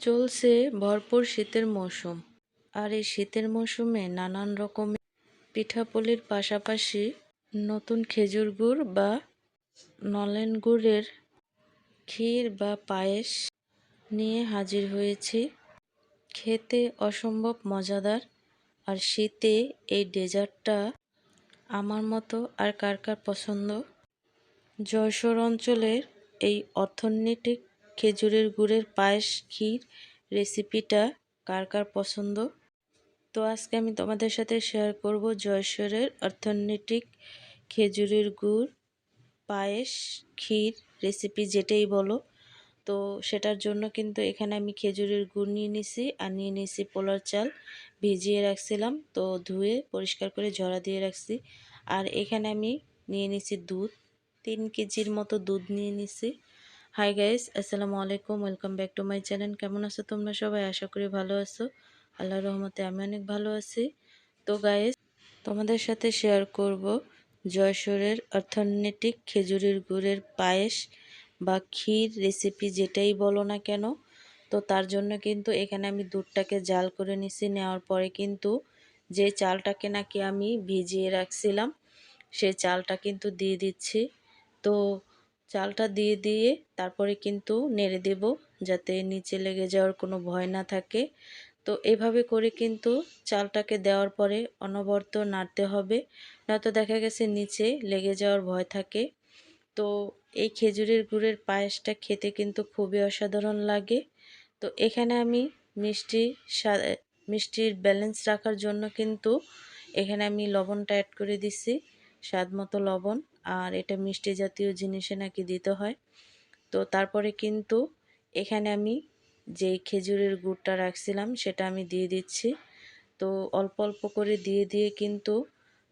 চলছে ভরপুর শীতের মৌসুম। আর এই শীতের মৌসুমে নানান রকমের পিঠাপুলির পাশাপাশি নতুন খেজুর গুড় বা নলেন গুড়ের ক্ষীর বা পায়েস নিয়ে হাজির হয়েছি। খেতে অসম্ভব মজাদার। আর শীতে এই ডেজার্টটা আমার মতো আর কার কার পছন্দ? যশোর অঞ্চলের এই অর্থনৈতিক খেজুরের গুড়ের পায়েস ক্ষীর রেসিপিটা কার কার পছন্দ? তো আজকে আমি তোমাদের সাথে শেয়ার করব জয়সরের অর্থনৈতিক খেজুরের গুড়, পায়েস, ক্ষীর রেসিপি যেটাই বলো। তো সেটার জন্য কিন্তু এখানে আমি খেজুরের গুড় নিয়ে নিছি আর নিয়ে নিছি পোলার চাল। ভিজিয়ে রাখছিলাম, তো ধুয়ে পরিষ্কার করে ঝরা দিয়ে রাখছি। আর এখানে আমি নিয়ে নিছি দুধ, তিন কেজির মতো দুধ নিয়ে নিছি। হাই গাইস আসসালামু আলাইকুম welcome back to my channel কেমন আছো তোমরা সবাই? আশা করি ভালো আছো। আল্লাহ রহমতে আমি অনেক ভালো আছি। তো গাইস তোমাদের সাথে শেয়ার করব জয়সরের অর্থনৈতিক খেজুরের গুড়ের পায়েস বা ক্ষীর রেসিপি যেটাই বলো না কেন। তো তার জন্য কিন্তু এখানে আমি দুধটাকে জাল করে নিছি। নেওয়ার পরে কিন্তু যে চালটাকে নাকি আমি ভিজিয়ে রাখছিলাম সেই চালটা কিন্তু দিয়ে দিচ্ছি। তো চালটা দিয়ে দিয়ে তারপরে কিন্তু নেড়ে দেব যাতে নিচে লেগে যাওয়ার কোনো ভয় না থাকে। তো এভাবে করে কিন্তু চালটাকে দেওয়ার পরে অনবরত নাড়তে হবে, নয়তো দেখা গেছে নিচে লেগে যাওয়ার ভয় থাকে। তো এই খেজুরের গুড়ের পায়েসটা খেতে কিন্তু খুবই অসাধারণ লাগে। তো এখানে আমি মিষ্টি মিষ্টির ব্যালেন্স রাখার জন্য কিন্তু এখানে আমি লবণটা অ্যাড করে দিছি। স্বাদ মতো লবণ আর এটা মিষ্টি জাতীয় জিনিসে নাকি দিতে হয়। তো তারপরে কিন্তু এখানে আমি যেই খেজুরের গুড়টা রাখছিলাম সেটা আমি দিয়ে দিচ্ছি। তো অল্প অল্প করে দিয়ে দিয়ে কিন্তু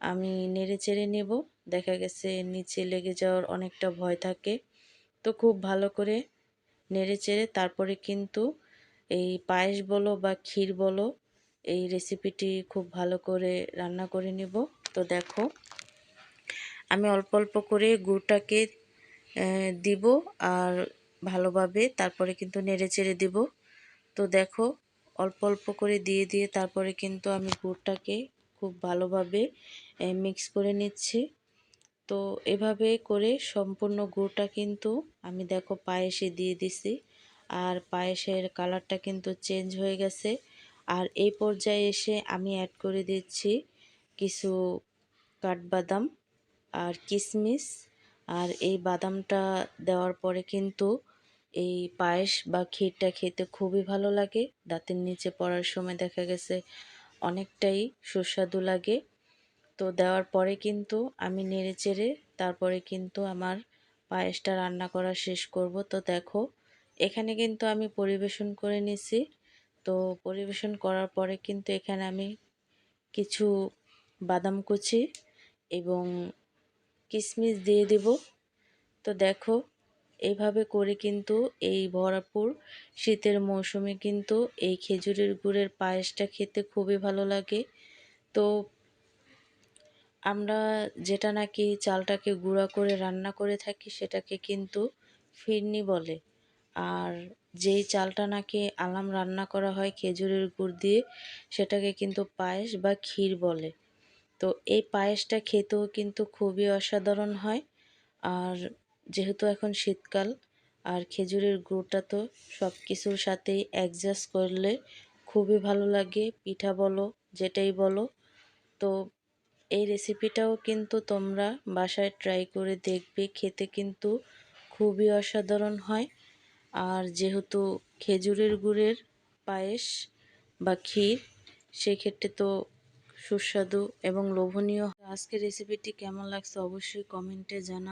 আমি নেড়ে চেড়ে নেব। দেখা গেছে নিচে লেগে যাওয়ার অনেকটা ভয় থাকে। তো খুব ভালো করে নেড়ে চেড়ে তারপরে কিন্তু এই পায়েস বলো বা ক্ষীর বলো, এই রেসিপিটি খুব ভালো করে রান্না করে নেব। তো দেখো আমি অল্প অল্প করে গুড়টাকে দিব আর ভালোভাবে তারপরে কিন্তু নেড়ে চেড়ে দিব। তো দেখো, অল্প অল্প করে দিয়ে দিয়ে তারপরে কিন্তু আমি গুড়টাকে খুব ভালোভাবে মিক্স করে নিচ্ছি। তো এভাবে করে সম্পূর্ণ গুড়টা কিন্তু আমি দেখো পায়েসে দিয়ে দিছি আর পায়েসের কালারটা কিন্তু চেঞ্জ হয়ে গেছে। আর এই পর্যায়ে এসে আমি অ্যাড করে দিচ্ছি কিছু কাঠবাদাম। আর কিশমিশ আর এই বাদামটা দেওয়ার পরে কিন্তু এই পায়েস বা ক্ষীরটা খেতে খুবই ভালো লাগে। দাঁতের নিচে পড়ার সময় দেখা গেছে অনেকটাই সুস্বাদু লাগে। তো দেওয়ার পরে কিন্তু আমি নেড়ে চেড়ে তারপরে কিন্তু আমার পায়েসটা রান্না করা শেষ করব। তো দেখো, এখানে কিন্তু আমি পরিবেশন করে নিছি। তো পরিবেশন করার পরে কিন্তু এখানে আমি কিছু বাদাম কুচি এবং কিশমিশ দিয়ে দেব। তো দেখো এইভাবে করে কিন্তু এই ভরাপুর শীতের মৌসুমে কিন্তু এই খেজুরের গুড়ের পায়েসটা খেতে খুবই ভালো লাগে। তো আমরা যেটা নাকি চালটাকে গুঁড়া করে রান্না করে থাকি সেটাকে কিন্তু ফিরনি বলে। আর যেই চালটা নাকি আলাম রান্না করা হয় খেজুরের গুড় দিয়ে, সেটাকে কিন্তু পায়েস বা ক্ষীর বলে। তো এই পায়েসটা খেতেও কিন্তু খুবই অসাধারণ হয়। আর যেহেতু এখন শীতকাল, আর খেজুরের গুড়টা তো সব কিছুর সাথেই অ্যাডজাস্ট করলে খুবই ভালো লাগে, পিঠা বলো, যেটাই বলো। তো এই রেসিপিটাও কিন্তু তোমরা বাসায় ট্রাই করে দেখবে, খেতে কিন্তু খুবই অসাধারণ হয়। আর যেহেতু খেজুরের গুড়ের পায়েস বা ক্ষীর, সেক্ষেত্রে তো সুস্বাদু এবং লোভনীয়। আজকের রেসিপিটি কেমন লাগছে অবশ্যই কমেন্টে জানা